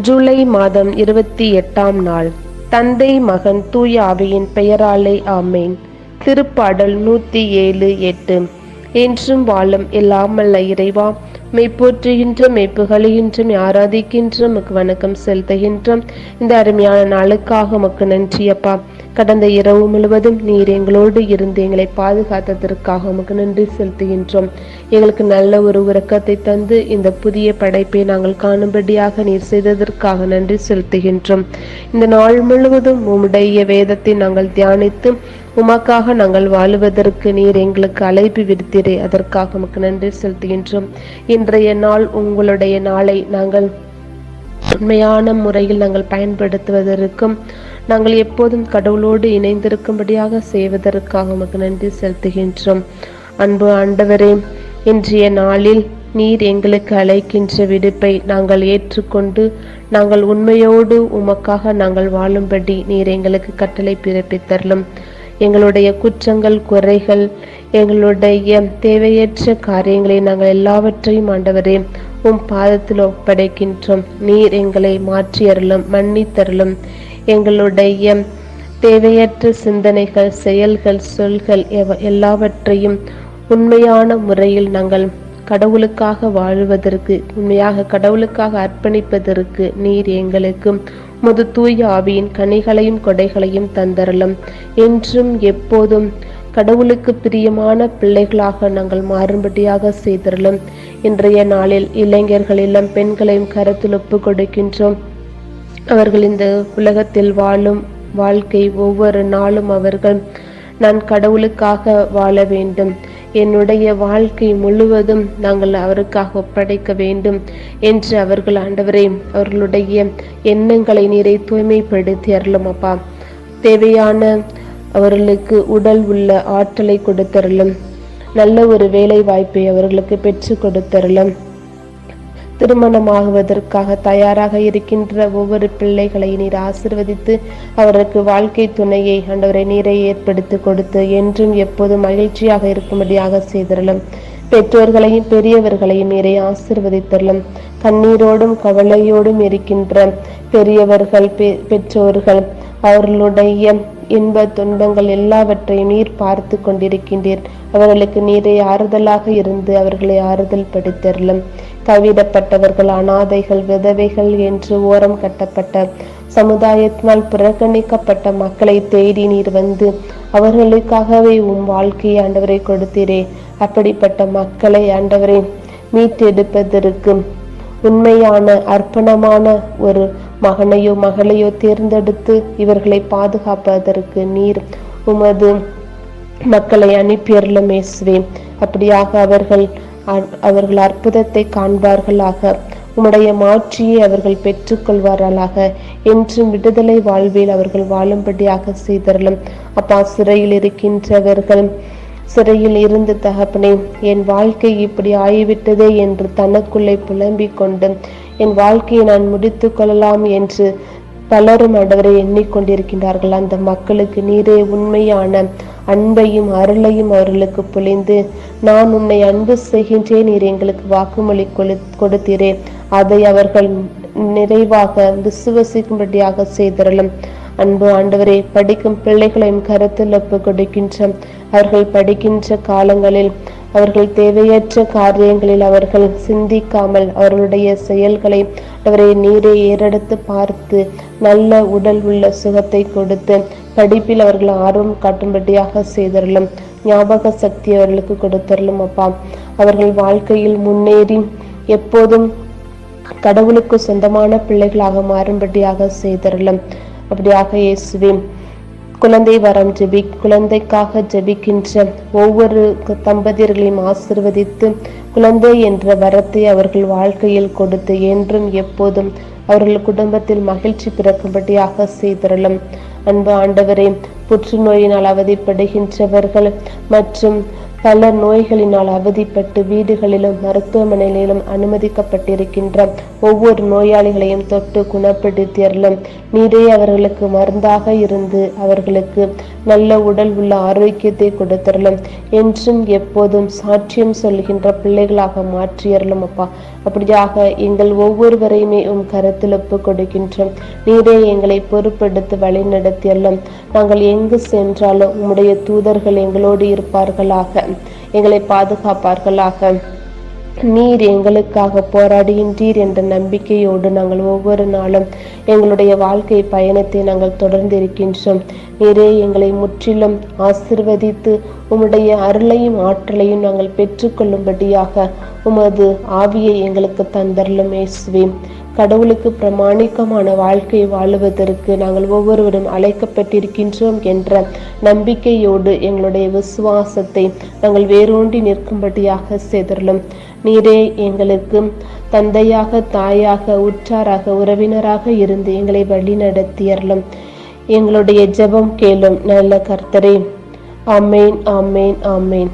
ஜூலை மாதம் இருபத்தி எட்டாம் நாள். தந்தை மகன் தூய ஆவியின் பெயராலே ஆமேன். திருப்பாடல் நூற்றி ஏழு எட்டு. என்றும் வாழும் இல்லாமல்ல இறைவா மெய்ப்போற்றுகின்ற மெய்ப்புகழுகின்ற ஆராதிக்கின்ற உமக்கு வணக்கம் செலுத்துகின்றோம். இந்த அருமையான நாளுக்காக உமக்கு நன்றியப்பா கடந்த இரவு முழுவதும் நீர் எங்களோடு இருந்து எங்களை பாதுகாத்ததற்காக உமக்கு நன்றி செலுத்துகின்றோம். எங்களுக்கு நல்ல ஒரு உறக்கத்தை தந்து இந்த புதிய படைப்பை நாங்கள் காணும்படியாக நீர் செய்ததற்காக நன்றி செலுத்துகின்றோம். இந்த நாள் முழுவதும் உம்முடைய வேதத்தை நாங்கள் தியானித்து உமக்காக நாங்கள் வாழுவதற்கு நீர் எங்களுக்கு அழைப்பு விடுத்தீரே அதற்காக உமக்கு நன்றி செலுத்துகின்றோம். இன்றைய நாள் உங்களுடைய நாளை நாங்கள் உண்மையான முறையில் நாங்கள் பயன்படுத்துவதற்கும் நாங்கள் எப்போதும் கடவுளோடு இணைந்திருக்கும்படியாக செய்வதற்காக உமக்கு நன்றி செலுத்துகின்றோம். அன்பு ஆண்டவரே இன்றைய நாளில் நீர் எங்களுக்கு அழைக்கின்ற விடுப்பை நாங்கள் ஏற்றுக்கொண்டு நாங்கள் உண்மையோடு உமக்காக நாங்கள் வாழும்படி நீர் எங்களுக்கு கட்டளை பிறப்பித்தரலும். எங்களுடைய குற்றங்கள் குறைகள் எங்களுடைய தேவையற்ற காரியங்களை நாங்கள் எல்லாவற்றையும் ஆண்டவரே உம் பாதத்தில் ஒப்படைக்கின்றோம். நீர் எங்களை மாற்றியறலும் மன்னித்தரலும் எங்களுடைய தேவையற்ற சிந்தனைகள் செயல்கள் சொல்கள் எல்லாவற்றையும் உண்மையான முறையில் நாங்கள் கடவுளுக்காக வாழ்வதற்கு உண்மையாக கடவுளுக்காக அர்ப்பணிப்பதற்கு நீர் எங்களுக்கு முது தூய ஆவியின் கனிகளையும் கொடைகளையும் தந்தரலும் என்றும் எப்போதும் கடவுளுக்கு பிரியமான பிள்ளைகளாக நாங்கள் மாறும்படியாக செய்திருந்தோம் இன்றைய நாளில் இளைஞர்களிலும் பெண்களையும் கருத்தில் ஒப்பு கொடுக்கின்றோம். அவர்கள் இந்த உலகத்தில் வாழும் வாழ்க்கை ஒவ்வொரு நாளும் அவர்கள் நான் கடவுளுக்காக வாழ வேண்டும். என்னுடைய வாழ்க்கை முழுவதும் நாங்கள் அவருக்காக ஒப்படைக்க வேண்டும் என்று அவர்கள் ஆண்டவரே அவர்களுடைய எண்ணங்களை நீரை தூய்மைப்படுத்தி அருளும் அப்பா. தேவையான அவர்களுக்கு உடல் உள்ள ஆற்றலை கொடுத்தரலும் நல்ல ஒரு வேலை வாய்ப்பை அவர்களுக்கு பெற்று கொடுத்தரலும் திருமணமாகுவதற்காக தயாராக இருக்கின்ற ஒவ்வொரு பிள்ளைகளை நீர் ஆசிர்வதித்து அவருக்கு வாழ்க்கை துணையை ஆண்டவரை நீரை ஏற்படுத்தி கொடுத்து என்றும் எப்போதும் மகிழ்ச்சியாக இருக்கும்படியாக செய்திடலும் பெற்றோர்களையும் பெரியவர்களையும் நீரை ஆசிர்வதித்தரலும் கண்ணீரோடும் கவலையோடும் இருக்கின்ற பெரியவர்கள் பெற்றோர்கள் அவர்களுடைய இன்ப துன்பங்கள் எல்லாவற்றையும் நீர் பார்த்து கொண்டிருக்கின்றீர். அவர்களுக்கு நீரை ஆறுதலாக இருந்து அவர்களை ஆறுதல் படுத்தரலும் கைவிடப்பட்டவர்கள் அனாதைகள் விதவைகள் என்று ஓரம் கட்டப்பட்ட சமுதாயத்தினால் புறக்கணிக்கப்பட்ட மக்களை தேடி நீர் வந்து அவர்களுக்காகவே உம் வாழ்க்கையை ஆண்டவரை கொடுத்தீரே. அப்படிப்பட்ட மக்களை ஆண்டவரை மீட்டெடுப்பதற்கு உண்மையான அர்ப்பணமான ஒரு மகனையோ மகளையோ தேர்ந்தெடுத்து இவர்களை பாதுகாப்பதற்கு நீர் உமது மக்களை அனுப்பியர்களும் இயேசுவே. அப்படியாக அவர்கள் அவர்கள் அற்புதத்தை காண்பார்களாக. உம்முடைய மாற்றியை அவர்கள் பெற்றுக்கொள்வார்களாக. என்றும் விடுதலை வாழ்வில் அவர்கள் வாழும்படியாக செய்தரலும் அப்பா சிறையில் இருக்கின்றவர்கள் சிறையில் இருந்து தகப்பனே என் வாழ்க்கை இப்படி ஆகிவிட்டதே என்று தனக்குள்ளே புலம்பிக் கொண்டு என் வாழ்க்கையை நான் முடித்து கொள்ளலாம் என்று பலரும் ஆண்டவரை எண்ணிக்கொண்டிருக்கின்றார்கள். அந்த மக்களுக்கு நீரே உண்மையான அன்பையும் அருளையும் அவர்களுக்கு பொழிந்து நான் உன்னை அன்பு செய்கின்றேன் நீர் எங்களுக்கு வாக்குமொழி கொடுத்தீரே. அதை அவர்கள் நிறைவாக விசுவசிக்கும்படியாக செய்தரலும் அன்பு ஆண்டவரே படிக்கும் பிள்ளைகளையும் கருத்தில் ஒப்பு கொடுக்கின்ற அவர்கள் படிக்கின்ற காலங்களில் அவர்கள் தேவையற்ற காரியங்களில் அவர்கள் சிந்திக்காமல் அவர்களுடைய செயல்களை அவரை நீரை ஏறெடுத்து பார்த்து நல்ல உடல் உள்ள சுகத்தை கொடுத்து படிப்பில் அவர்கள் ஆர்வம் காட்டும்படியாக செய்தரலும் ஞாபக சக்தி அவர்களுக்கு கொடுத்தரலும் அப்பா. அவர்கள் வாழ்க்கையில் முன்னேறி எப்போதும் கடவுளுக்கு சொந்தமான பிள்ளைகளாக மாறும்படியாக செய்தரலும் அப்படியாக இயேசுவே குழந்தை வரம் ஜெபி குழந்தைக்காக ஜெபிக்கின்ற ஒவ்வொரு தம்பதியர்களையும் ஆசிர்வதித்து குழந்தை என்ற வரத்தை அவர்கள் வாழ்க்கையில் கொடுத்து என்றும் எப்போதும் அவர்கள் குடும்பத்தில் மகிழ்ச்சி பிறக்கும்படியாக செய்தரலும் அன்பு ஆண்டவரே புற்றுநோயினால் அவதிப்படுகின்றவர்கள் மற்றும் பல நோய்களினால் அவதிப்பட்டு வீடுகளிலும் மருத்துவமனைகளிலும் அனுமதிக்கப்பட்டிருக்கின்ற ஒவ்வொரு நோயாளிகளையும் தொட்டு குணப்படுத்தியறலும் நீரே அவர்களுக்கு மருந்தாக இருந்து அவர்களுக்கு நல்ல உடல் உள்ள ஆரோக்கியத்தை கொடுத்தரலும் என்றும் எப்போதும் சாட்சியம் சொல்கின்ற பிள்ளைகளாக மாற்றியறலும் அப்பா. அப்படியாக எங்கள் ஒவ்வொருவரையுமே உம் கருத்தில் ஒப்பு கொடுக்கின்றோம். நீரே எங்களை பொறுப்பெடுத்து வழி நடத்தியல்லும் நாங்கள் எங்கு சென்றாலும் உம்முடைய தூதர்கள் எங்களோடு இருப்பார்களாக. எங்களை பாதுகாப்பார்களாக. நீர் எங்களுக்காக போராடுகின்றீர் என்ற நம்பிக்கையோடு நாங்கள் ஒவ்வொரு நாளும் எங்களுடைய வாழ்க்கை பயணத்தை நாங்கள் தொடர்ந்து இருக்கின்றோம் நீரே எங்களை முற்றிலும் ஆசிர்வதித்து உம்முடைய அருளையும் ஆற்றலையும் நாங்கள் பெற்றுக்கொள்ளும்படியாக உமது ஆவியை எங்களுக்கு தந்தரலும் இயேசுவே. கடவுளுக்கு பிரமாணிக்கமான வாழ்க்கை வாழுவதற்கு நாங்கள் ஒவ்வொருவரும் அழைக்கப்பட்டிருக்கின்றோம் என்ற நம்பிக்கையோடு எங்களுடைய விசுவாசத்தை நாங்கள் வேரூன்றி நிற்கும்படியாக செய்தரலும் நீரே எங்களுக்கு தந்தையாக தாயாக உற்றாராக உறவினராக இருந்து எங்களை வழி நடத்தியறலும் எங்களுடைய ஜெபம் கேளும் நல்ல கர்த்தரே. ஆமேன் ஆமேன் ஆமேன்.